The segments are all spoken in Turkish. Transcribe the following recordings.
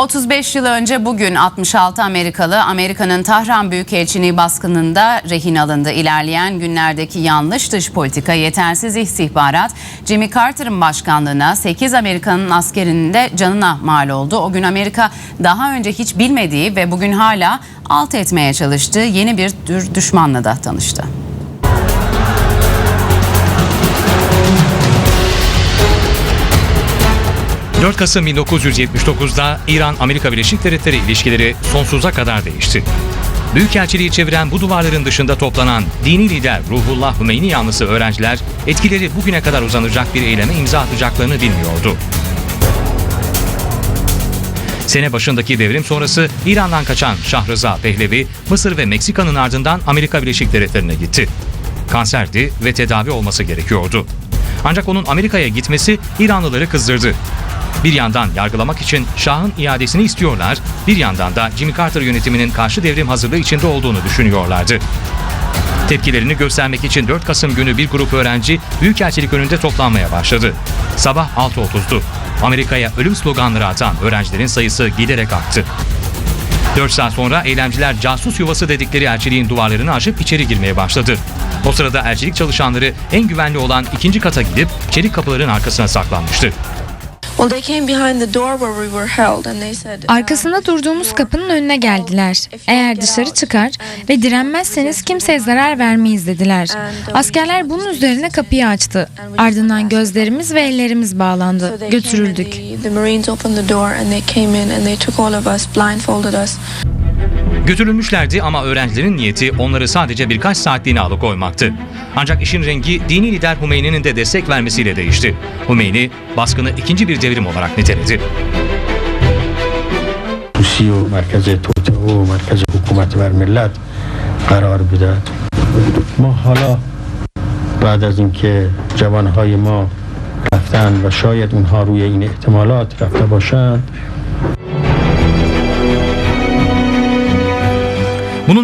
35 yıl önce bugün 66 Amerikalı Amerika'nın Tahran Büyükelçiliği baskınında rehin alındı. İlerleyen günlerdeki yanlış dış politika, yetersiz istihbarat Jimmy Carter'ın başkanlığına 8 Amerika'nın askerinin de canına mal oldu. O gün Amerika daha önce hiç bilmediği ve bugün hala alt etmeye çalıştığı yeni bir düşmanla da tanıştı. 4 Kasım 1979'da İran-Amerika Birleşik Devletleri ilişkileri sonsuza kadar değişti. Büyükelçiliği çeviren bu duvarların dışında toplanan dini lider Ruhullah Hümeyni yanlısı öğrenciler etkileri bugüne kadar uzanacak bir eyleme imza atacaklarını bilmiyordu. Sene başındaki devrim sonrası İran'dan kaçan Şahrıza Pehlevi, Mısır ve Meksika'nın ardından Amerika Birleşik Devletleri'ne gitti. Kanserdi ve tedavi olması gerekiyordu. Ancak onun Amerika'ya gitmesi İranlıları kızdırdı. Bir yandan yargılamak için Şah'ın iadesini istiyorlar, bir yandan da Jimmy Carter yönetiminin karşı devrim hazırlığı içinde olduğunu düşünüyorlardı. Tepkilerini göstermek için 4 Kasım günü bir grup öğrenci Büyükelçilik önünde toplanmaya başladı. Sabah 6.30'du. Amerika'ya ölüm sloganları atan öğrencilerin sayısı giderek arttı. 4 saat sonra eylemciler casus yuvası dedikleri elçiliğin duvarlarını aşıp içeri girmeye başladı. O sırada elçilik çalışanları en güvenli olan ikinci kata gidip çelik kapıların arkasına saklanmıştı. Arkasında durduğumuz kapının önüne geldiler. Eğer dışarı çıkar ve direnmezseniz kimseye zarar vermeyiz dediler. Askerler bunun üzerine kapıyı açtı. Ardından gözlerimiz ve ellerimiz bağlandı. Götürüldük. The, the Marines opened the door and they came in and they took all of us, blindfolded us. Götürülmüşlerdi ama öğrencilerin niyeti onları sadece birkaç saatliğine alıkoymaktı. Ancak işin rengi dini lider Hümeyni'nin de destek vermesiyle değişti. Hümeyni baskını ikinci bir devrim olarak niteledi. توسی و مرکز توطئه و مرکز حکومت بر ملت قرار بدهد ما حالا بعد از اینکه جوانهای ما رفتن و شاید اونها روی این احتمالات رفته باشند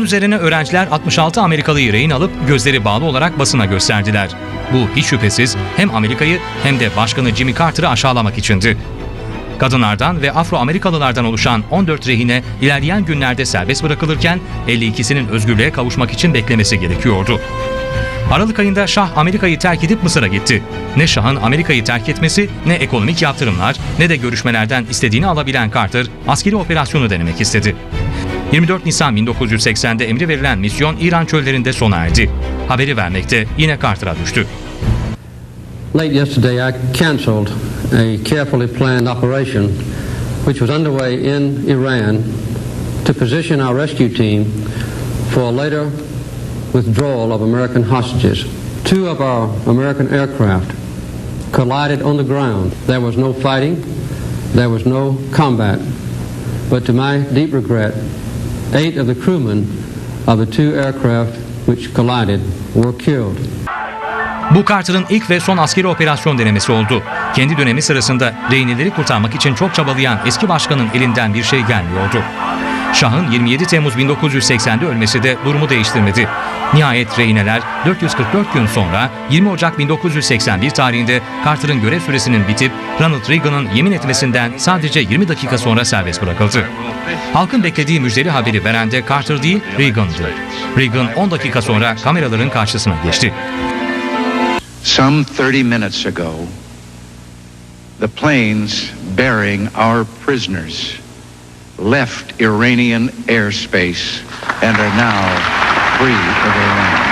üzerine öğrenciler 66 Amerikalıyı rehin alıp gözleri bağlı olarak basına gösterdiler. Bu hiç şüphesiz hem Amerika'yı hem de başkanı Jimmy Carter'ı aşağılamak içindi. Kadınlardan ve Afro-Amerikalılardan oluşan 14 rehine ilerleyen günlerde serbest bırakılırken 52'sinin özgürlüğe kavuşmak için beklemesi gerekiyordu. Aralık ayında Şah Amerika'yı terk edip Mısır'a gitti. Ne Şah'ın Amerika'yı terk etmesi, ne ekonomik yaptırımlar, ne de görüşmelerden istediğini alabilen Carter, askeri operasyonu denemek istedi. 24 Nisan 1980'de emri verilen misyon İran çöllerinde sona erdi. Haberi vermekte yine Carter'a düştü. Late yesterday, I canceled a carefully planned operation which was underway in Iran to position our rescue team for a later withdrawal of American hostages. Two of our American aircraft collided on the ground. There was no fighting, there was no combat, but to my deep regret, eight of the crewmen of the two aircraft which collided were killed. Bu Carter'ın ilk ve son askeri operasyon denemesi oldu. Kendi dönemi sırasında rehineleri kurtarmak için çok çabalayan eski başkanın elinden bir şey gelmiyordu. Şah'ın 27 Temmuz 1980'de ölmesi de durumu değiştirmedi. Nihayet rehineler 444 gün sonra 20 Ocak 1981 tarihinde Carter'ın görev süresinin bitip Ronald Reagan'ın yemin etmesinden sadece 20 dakika sonra serbest bırakıldı. Halkın beklediği müjdeli haberi veren de Carter değil Reagan'dı. Reagan 10 dakika sonra kameraların karşısına geçti. Some 30 minutes ago, the planes bearing our prisoners left Iranian airspace and are now free of Iran.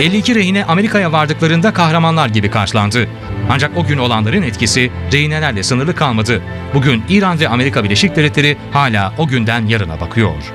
52 rehine Amerika'ya vardıklarında kahramanlar gibi karşılandı. Ancak o gün olanların etkisi rehinelerle sınırlı kalmadı. Bugün İran ve Amerika Birleşik Devletleri hala o günden yarına bakıyor.